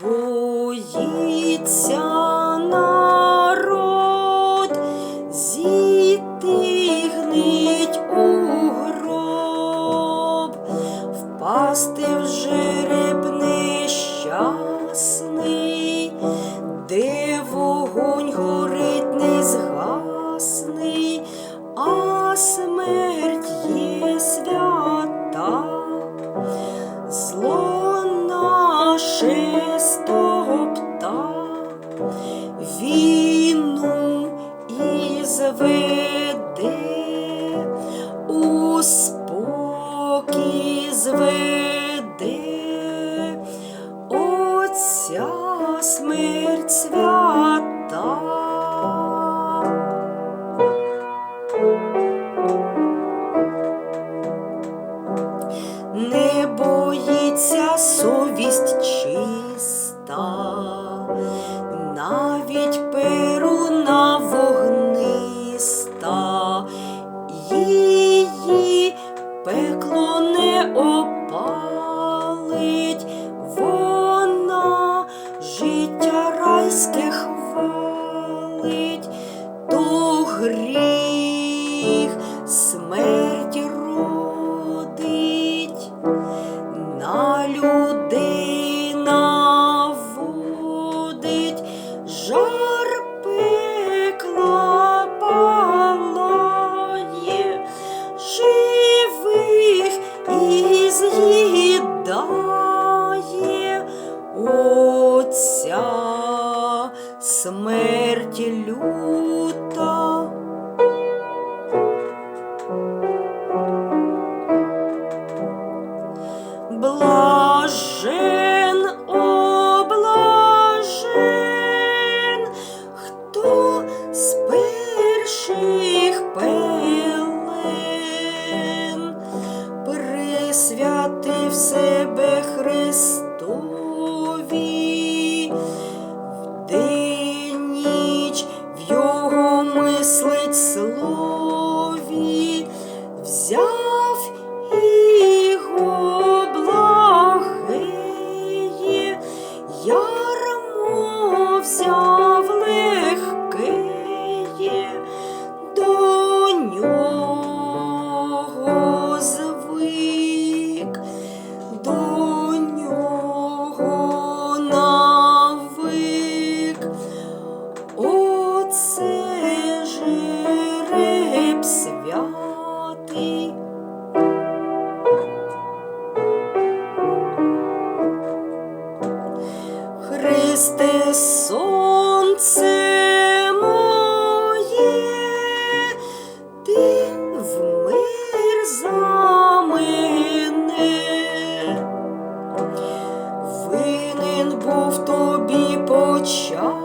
Боїться народ, зійти гнить у гроб, впасти в жеребний нещасний, наше стопта, війну і зведе, у спокій зведе, оця смерть свята. Чиста, навіть перуна вогниста, її пекло не опалить, вона життя райське себе Христові, вдень ніч в його мислить слові, взяв Христе сонце моє, ти вмер за мене. Винен був тобі початок,